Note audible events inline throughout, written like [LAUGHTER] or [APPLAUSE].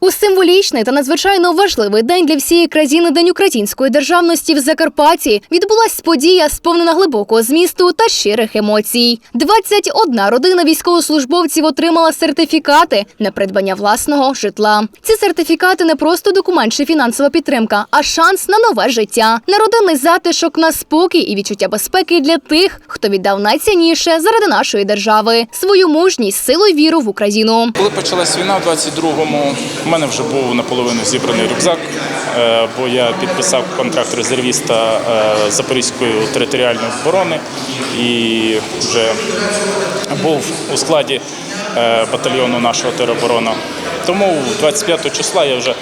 У символічний та надзвичайно важливий день для всієї країни День української державності в Закарпатті відбулась подія, сповнена глибокого змісту та щирих емоцій. 21 родина військовослужбовців отримала сертифікати на придбання власного житла. Ці сертифікати не просто документ чи фінансова підтримка, а шанс на нове життя, на родинний затишок, на спокій і відчуття безпеки для тих, хто віддав найцінніше заради нашої держави свою мужність, силу й віру в Україну. Коли почалась війна в 22-му, у мене вже був наполовину зібраний рюкзак, е, бо я підписав контракт резервіста е, Запорізької територіальної оборони і вже був у складі е, батальйону нашого тероборону. Тому 25 числа я вже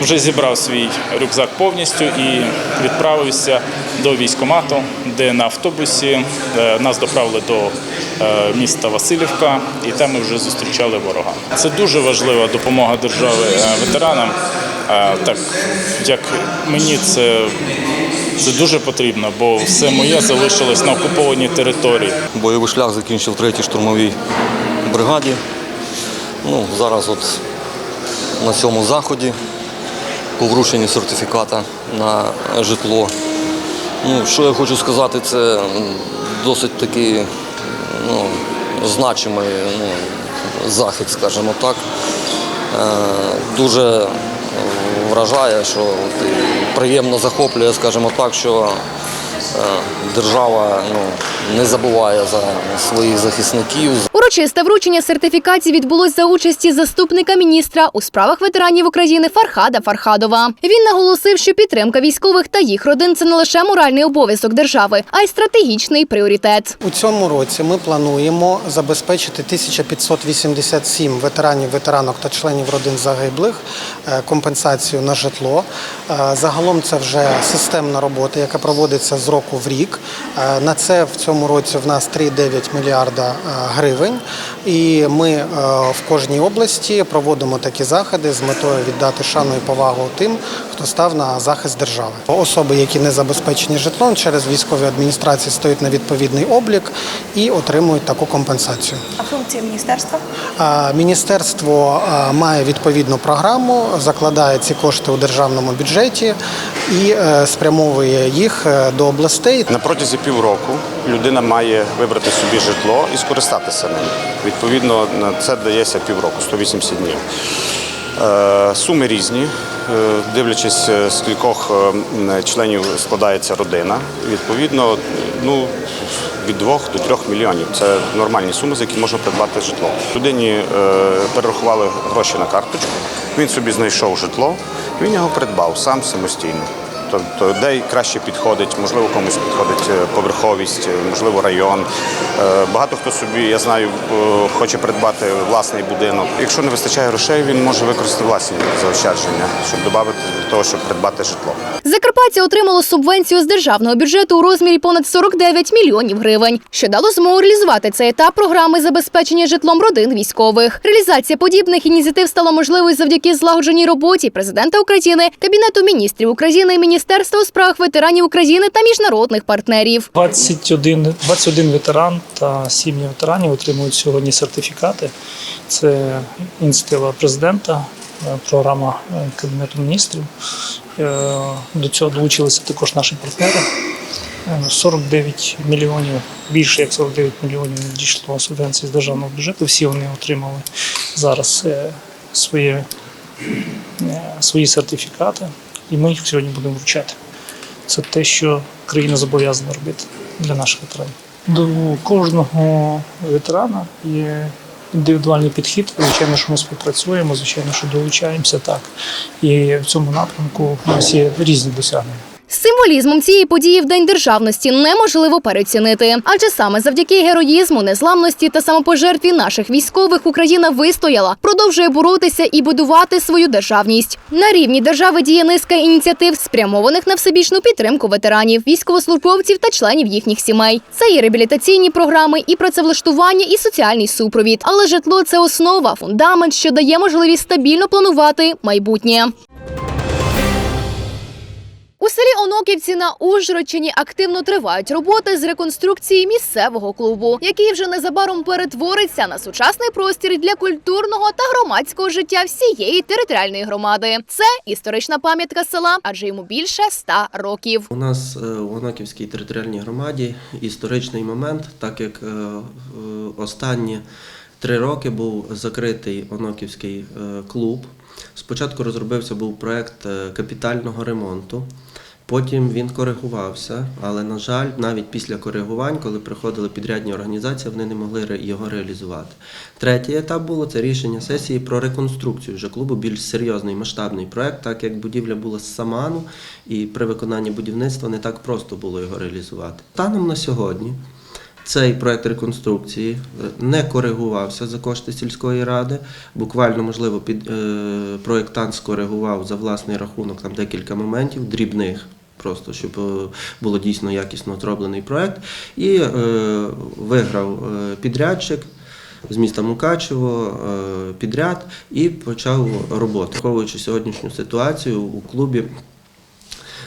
вже зібрав свій рюкзак повністю і відправився до військкомату, де на автобусі е, нас доправили до е, міста Васильівка, і там ми вже зустрічали ворога. Це дуже важлива допомога держави е, ветеранам. Е, Так як мені це, це дуже потрібно, бо все моє залишилось на окупованій території. Бойовий шлях закінчив 3-й штурмовій бригаді. Ну, зараз от на цьому заході по врученню сертифіката на житло. Ну, що я хочу сказати, це досить такий ну, значимий ну, захід, скажімо так. Е, Дуже вражає, що приємно захоплює, скажімо так, що е, держава ну, не забуває за своїх захисників, Урочисте вручення сертифікатів відбулось за участі заступника міністра у справах ветеранів України Фархада Фархадова. Він наголосив, що підтримка військових та їх родин це не лише моральний обов'язок держави, а й стратегічний пріоритет. У цьому році ми плануємо забезпечити 1587 ветеранів, ветеранок та членів родин загиблих е, компенсацію на житло. Е, Загалом це вже системна робота, яка проводиться з року в рік. Е, На це в цьому році в нас 3,9 мільярда гривень. І ми е, в кожній області проводимо такі заходи з метою віддати шану і повагу тим, хто став на захист держави. Особи, які не забезпечені житлом, через військові адміністрації стають на відповідний облік і отримують таку компенсацію. А функції міністерства? Міністерство має відповідну програму, закладає ці кошти у державному бюджеті і е, спрямовує їх е, до областей. На протязі півроку людина має вибрати собі житло і скористатися ним. Відповідно, на це дається півроку, 180 днів. Е, Суми різні, дивлячись, з кількох членів складається родина. Відповідно, ну, від 2 до 3 мільйонів. Це нормальні суми, за які можна придбати житло. Людині перерахували гроші на карточку, він собі знайшов житло, він його придбав сам самостійно. Тобто, де краще підходить, можливо, комусь підходить е, поверховість, е, можливо, район. Е, Багато хто собі, я знаю, хоче придбати власний будинок. Якщо не вистачає грошей, він може використати власні заощадження, щоб додати того, щоб придбати житло. Закарпаття отримало субвенцію з державного бюджету у розмірі понад 49 мільйонів гривень, що дало змогу реалізувати цей етап програми забезпечення житлом родин військових. Реалізація подібних ініціатив стала можливою завдяки злагодженій роботі президента України, Кабінету міністрів України, Міністерства у справах ветеранів України та міжнародних партнерів. 21, 21 ветеран та сім'ї ветеранів отримують сьогодні сертифікати. Це ініціатива президента, програма е, Кабінету міністрів. Е, До цього долучилися також наші партнери. Е, 49 мільйонів, більше як 49 мільйонів надійшло субвенцій з державного бюджету. Всі вони отримали зараз е, своє, е, свої сертифікати, і ми їх сьогодні будемо вручати. Це те, що країна зобов'язана робити для наших ветеранів. До кожного ветерана є індивідуальний підхід. Звичайно, що ми співпрацюємо, звичайно, що долучаємося так. І в цьому напрямку у нас є різні досягнення. Символізмом цієї події в День державності неможливо переоцінити, адже саме завдяки героїзму, незламності та самопожертві наших військових Україна вистояла, продовжує боротися і будувати свою державність. На рівні держави діє низка ініціатив, спрямованих на всебічну підтримку ветеранів, військовослужбовців та членів їхніх сімей. Це і реабілітаційні програми, і працевлаштування, і соціальний супровід. Але житло це основа, фундамент, що дає можливість стабільно планувати майбутнє. У селі Оноківці на Ужгородщині активно тривають роботи з реконструкції місцевого клубу, який вже незабаром перетвориться на сучасний простір для культурного та громадського життя всієї територіальної громади. Це історична пам'ятка села, адже йому більше ста років. У нас е, в Оноківській територіальній громаді історичний момент, так як е, е, останні три роки був закритий Оноківський е, клуб. Спочатку розробився був проект е, капітального ремонту. Потім він коригувався, але на жаль, навіть після коригувань, коли приходили підрядні організації, вони не могли його реалізувати. Третій етап було це рішення сесії про реконструкцію вже клубу, більш серйозний масштабний проект, так як будівля була з саману, і при виконанні будівництва не так просто було його реалізувати. Станом на сьогодні цей проект реконструкції е, не коригувався за кошти сільської ради. Буквально, можливо, під е, проєктант скоригував за власний рахунок там декілька моментів дрібних. Просто щоб е, було дійсно якісно зроблений проект, і е, виграв е, підрядчик з міста Мукачево е, підряд і почав роботу. Враховуючи сьогоднішню ситуацію у клубі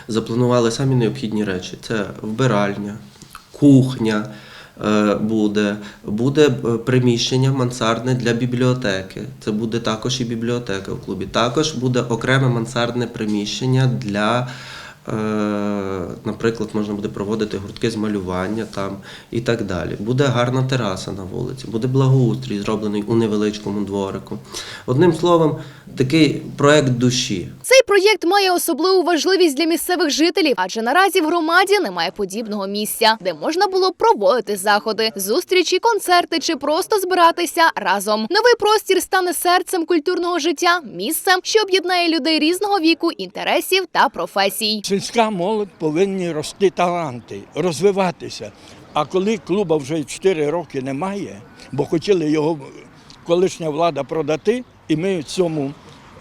запланували самі необхідні речі: це вбиральня, кухня. Буде, буде приміщення мансардне для бібліотеки. Це буде також і бібліотека в клубі. Також буде окреме мансардне приміщення для, наприклад, можна буде проводити гуртки з малювання там і так далі. Буде гарна тераса на вулиці, буде благоустрій, зроблений у невеличкому дворику. Одним словом, такий проект душі. Цей проєкт має особливу важливість для місцевих жителів, адже наразі в громаді немає подібного місця, де можна було проводити заходи, зустрічі, концерти чи просто збиратися разом. Новий простір стане серцем культурного життя, місцем, що об'єднає людей різного віку, інтересів та професій. Сільська молодь повинні рости таланти, розвиватися. А коли клуба вже 4 роки немає, бо хотіли його колишня влада продати, і ми цьому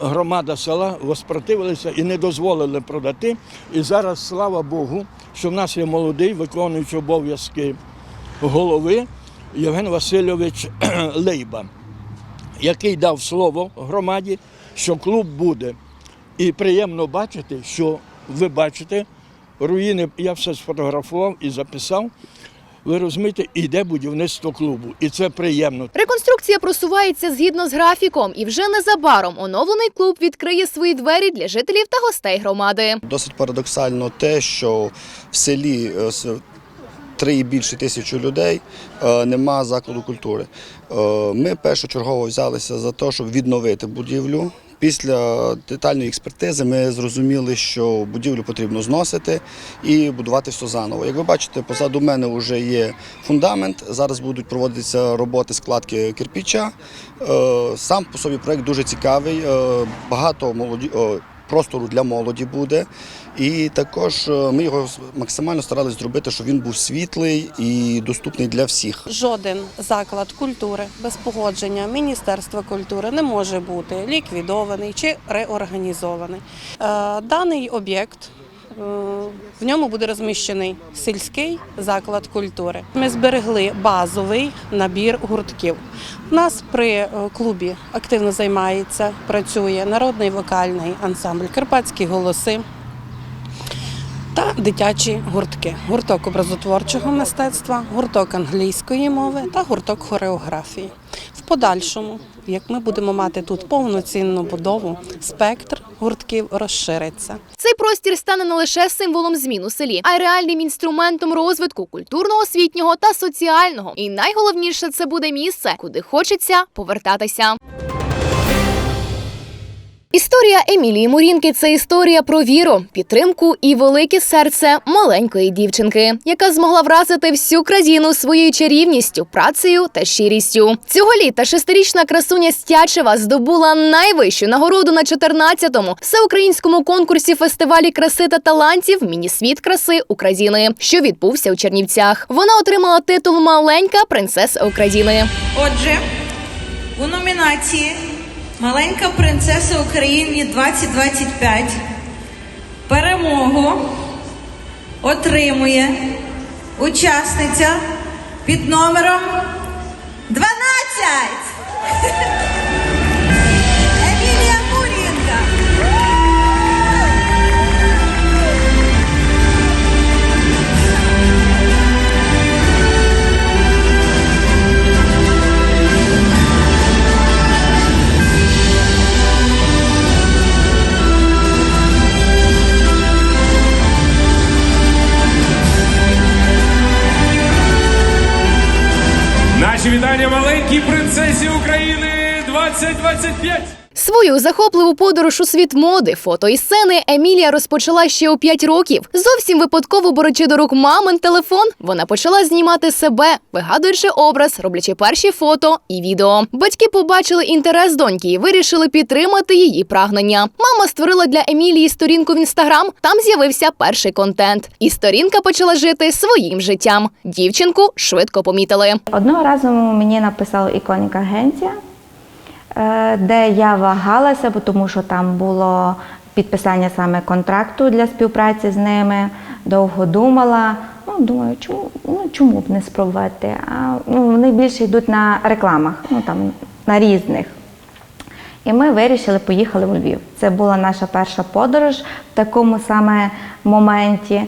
громада села воспротивилися і не дозволили продати. І зараз, слава Богу, що в нас є молодий виконуючий обов'язки голови Євген Васильович [CLEARS THROAT] Лейба, який дав слово громаді, що клуб буде. І приємно бачити, що ви бачите, руїни, я все сфотографував і записав. Ви розумієте, іде будівництво клубу, і це приємно. Реконструкція просувається згідно з графіком, і вже незабаром оновлений клуб відкриє свої двері для жителів та гостей громади. Досить парадоксально те, що в селі е, три і більше тисячі людей е, нема закладу культури. Е, Ми першочергово взялися за те, щоб відновити будівлю. Після детальної експертизи ми зрозуміли, що будівлю потрібно зносити і будувати все заново. Як ви бачите, позаду мене вже є фундамент. Зараз будуть проводитися роботи складки кирпіча. Е, Сам по собі проект дуже цікавий. е, Багато молоді простору для молоді буде. І також е, ми його максимально старалися зробити, щоб він був світлий і доступний для всіх. Жоден заклад культури без погодження Міністерства культури не може бути ліквідований чи реорганізований. Е, Даний об'єкт. е, В ньому буде розміщений сільський заклад культури. Ми зберегли базовий набір гуртків. У нас при клубі активно займається, працює народний вокальний ансамбль Карпатські голоси та дитячі гуртки: гурток образотворчого мистецтва, гурток англійської мови та гурток хореографії. В подальшому, як ми будемо мати тут повноцінну будову, спектр гуртків розшириться. Цей простір стане не лише символом змін у селі, а й реальним інструментом розвитку культурного, освітнього та соціального. І найголовніше це буде місце, куди хочеться повертатися. Історія Емілії Мурінки це історія про віру, підтримку і велике серце маленької дівчинки, яка змогла вразити всю країну своєю чарівністю, працею та щирістю. Цього літа шестирічна красуня Стячева здобула найвищу нагороду на 14-му всеукраїнському конкурсі фестивалі краси та талантів Мінісвіт краси України, що відбувся у Чернівцях. Вона отримала титул Маленька принцеса України. Отже, у номінації Маленька принцеса України 2025 перемогу отримує учасниця під номером 12. Вітання маленькій принцесі України. 2025. Свою захопливу подорож у світ моди, фото і сцени Емілія розпочала ще у 5 років. Зовсім випадково беручи до рук мамин телефон, вона почала знімати себе, вигадуючи образ, роблячи перші фото і відео. Батьки побачили інтерес доньки і вирішили підтримати її прагнення. Мама створила для Емілії сторінку в інстаграм. Там з'явився перший контент, і сторінка почала жити своїм життям. Дівчинку швидко помітили. Одного разу мені написала іконік агенція, де я вагалася, тому що там було підписання саме контракту для співпраці з ними. Довго думала. Ну, думаю, чому, ну, чому б не спробувати? А ну, вони більше йдуть на рекламах, ну там на різних. І ми вирішили, поїхали у Львів. Це була наша перша подорож в такому саме моменті.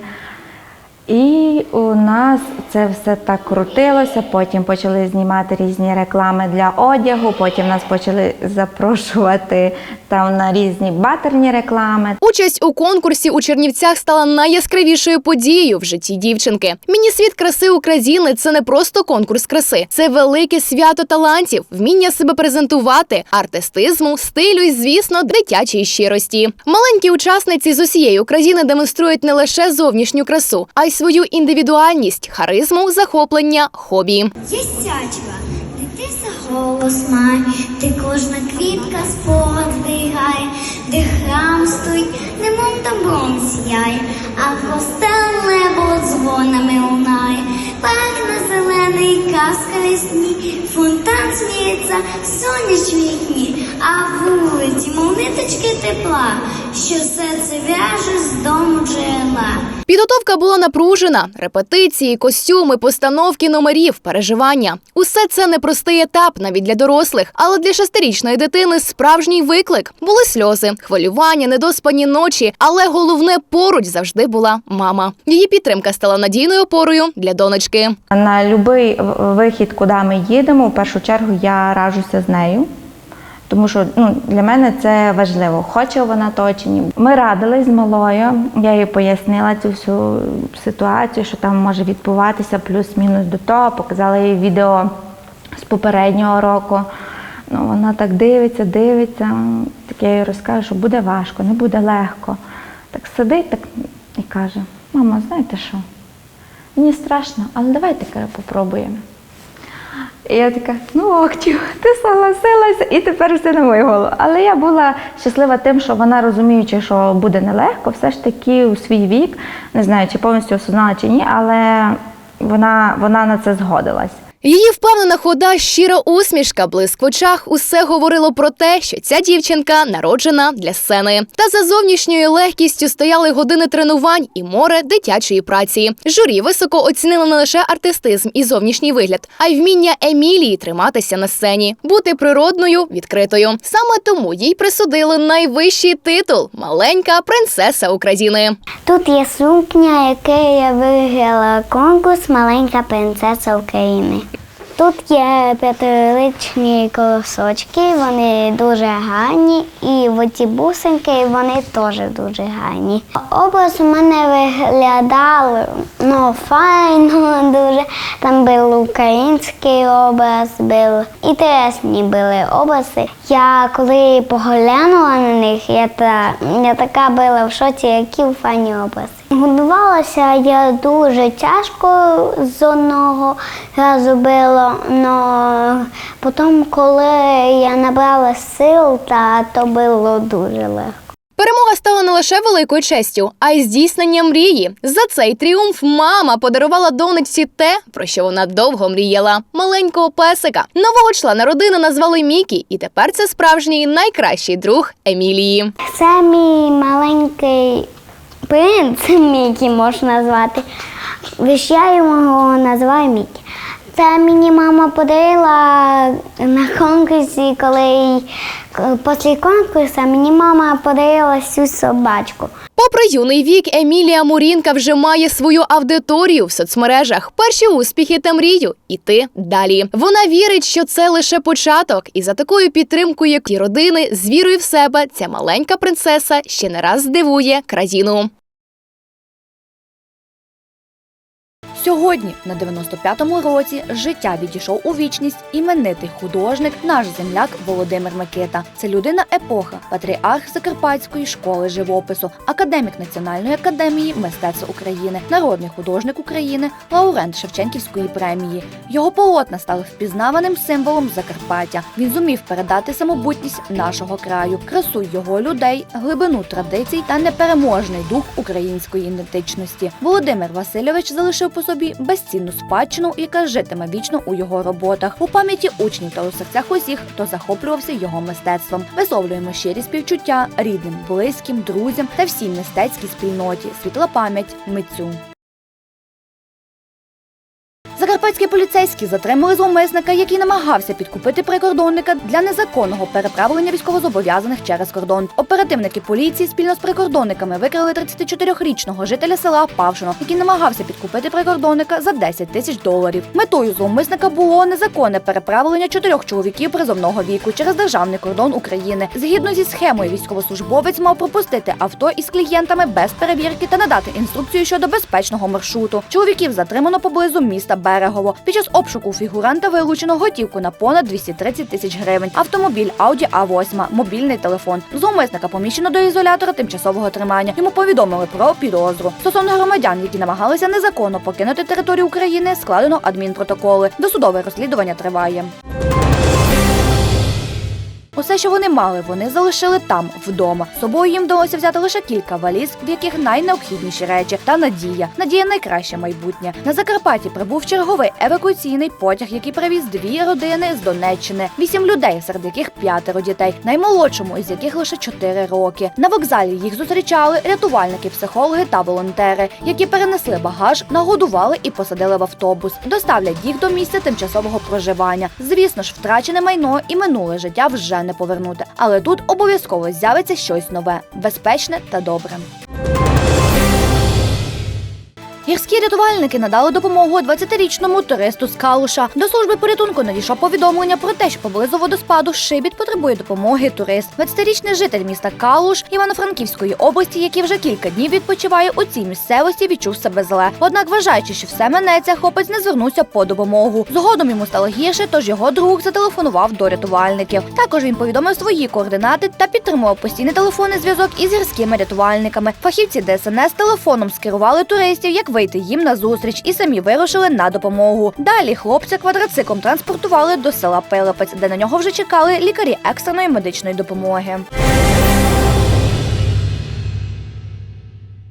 І у нас це все так крутилося. Потім почали знімати різні реклами для одягу. Потім нас почали запрошувати там на різні батерні реклами. Участь у конкурсі у Чернівцях стала найяскравішою подією в житті дівчинки. Міні-світ краси України це не просто конкурс краси, це велике свято талантів, вміння себе презентувати, артистизму, стилю і, звісно, дитячої щирості. Маленькі учасниці з усієї України демонструють не лише зовнішню красу, а й свою індивідуальність, харизму, захоплення, хобі. Я сячка, дитинся голос має, де кожна квітка спогад вдигає, де храм стоїть, немов добром сяє, а костел небо дзвонами лунає, на зелений казка весні, фонтан сміється в сонячні дні, а вулиці, мов ниточки тепла, що серце в'яже з дому джерела. Підготовка була напружена: репетиції, костюми, постановки номерів, переживання. Усе це непростий етап навіть для дорослих, але для шестирічної дитини справжній виклик. Були сльози, хвилювання, недоспані ночі, але головне поруч завжди була мама. Її підтримка стала надійною опорою для донечки. На будь-який вихід, куди ми їдемо, в першу чергу я раджуся з нею. Тому що ну, для мене це важливо, хоче вона то чи ні. Ми радились з малою, я їй пояснила цю всю ситуацію, що там може відбуватися плюс-мінус до того. Показала їй відео з попереднього року. Ну, вона так дивиться, дивиться. Так я їй розкажу, що буде важко, не буде легко. Так сидить так і каже: мама, знаєте що? Мені страшно, але давайте попробуємо. І я така, ну Октю, ти согласилася, і тепер все на мою голову. Але я була щаслива тим, що вона, розуміючи, що буде нелегко, все ж таки у свій вік, не знаю, чи повністю осознала чи ні, але вона, вона на це згодилась. Її впевнена хода, щира усмішка, блиск в очах усе говорило про те, що ця дівчинка народжена для сцени. Та за зовнішньою легкістю стояли години тренувань і море дитячої праці. Журі високо оцінили не лише артистизм і зовнішній вигляд, а й вміння Емілії триматися на сцені, бути природною, відкритою. Саме тому їй присудили найвищий титул маленька принцеса України. Тут є сукня, яке я виграла конкурс Маленька принцеса України. Тут є п'ятирічні колосочки, вони дуже гарні, і оці бусинки вони теж дуже гарні. Образ у мене виглядав ну, файно [LAUGHS] дуже. Там був український образ, був інтересні були образи. Я коли поглянула на них, я, та, я така була в шоці, які файні образи. Годувалася я дуже тяжко з одного разу було, але потім, коли я набрала сил, та то було дуже легко. Перемога стала не лише великою честю, а й здійсненням мрії. За цей тріумф мама подарувала донечці те, про що вона довго мріяла маленького песика. Нового члена родини назвали Мікі, і тепер це справжній найкращий друг Емілії. Це мій маленький принц Мікі можна назвати. Лиш я його називаю Мікі. Це мені мама подарила на конкурсі, коли після конкурсу мені мама подарила цю собачку. Попри юний вік, Емілія Мурінка вже має свою аудиторію в соцмережах. Перші успіхи та мрію іти далі. Вона вірить, що це лише початок, і за такою підтримкою, як і родини, з вірою в себе, ця маленька принцеса ще не раз здивує країну. Сьогодні, на 95-му році, життя відійшов у вічність іменитий художник, наш земляк Володимир Микита. Це людина епоха, патріарх Закарпатської школи живопису, академік Національної академії мистецтв України, народний художник України, лауреат Шевченківської премії. Його полотна стали впізнаваним символом Закарпаття. Він зумів передати самобутність нашого краю, красу його людей, глибину традицій та непереможний дух української ідентичності. Володимир Васильович залишив по собі безцінну спадщину, яка житиме вічно у його роботах, у пам'яті учнів та у серцях усіх, хто захоплювався його мистецтвом. Висловлюємо щирі співчуття рідним, близьким, друзям та всій мистецькій спільноті. Світла пам'ять митцю. Закарпатські поліцейські затримали зловмисника, який намагався підкупити прикордонника для незаконного переправлення військовозобов'язаних через кордон. Оперативники поліції спільно з прикордонниками викрили 34-річного жителя села Павшино, який намагався підкупити прикордонника за 10 тисяч доларів. Метою зловмисника було незаконне переправлення чотирьох чоловіків призовного віку через державний кордон України. Згідно зі схемою, військовослужбовець мав пропустити авто із клієнтами без перевірки та надати інструкцію щодо безпечного маршруту. Чоловіків затримано поблизу міста Берегово. Під час обшуку фігуранта вилучено готівку на понад 230 тисяч гривень, автомобіль Audi A8, мобільний телефон. Зловмисника поміщено до ізолятора тимчасового тримання. Йому повідомили про підозру. Стосовно громадян, які намагалися незаконно покинути територію України, складено адмінпротоколи. Досудове розслідування триває. Усе, що вони мали, вони залишили там, вдома. З собою їм вдалося взяти лише кілька валіз, в яких найнеобхідніші речі та надія. Надія найкраще майбутнє. На Закарпатті прибув черговий евакуаційний потяг, який привіз дві родини з Донеччини, вісім людей, серед яких п'ятеро дітей, наймолодшому із яких лише чотири роки. На вокзалі їх зустрічали рятувальники, психологи та волонтери, які перенесли багаж, нагодували і посадили в автобус. Доставлять їх до місця тимчасового проживання. Звісно ж, втрачене майно і минуле життя вже не повернути. Але тут обов'язково з'явиться щось нове, безпечне та добре. Гірські рятувальники надали допомогу 20-річному туристу з Калуша. До служби порятунку надійшло повідомлення про те, що поблизу водоспаду Шибіт потребує допомоги турист. 20-річний житель міста Калуш Івано-Франківської області, який вже кілька днів відпочиває у цій місцевості, відчув себе зле. Однак, вважаючи, що все минеться, хлопець не звернувся по допомогу. Згодом йому стало гірше, тож його друг зателефонував до рятувальників. Також він повідомив свої координати та підтримував постійний телефонний зв'язок із гірськими рятувальниками. Фахівці ДСНС телефоном скерували туристів, як вийти їм на зустріч, і самі вирушили на допомогу. Далі хлопця квадроциклом транспортували до села Пилипець, де на нього вже чекали лікарі екстреної медичної допомоги.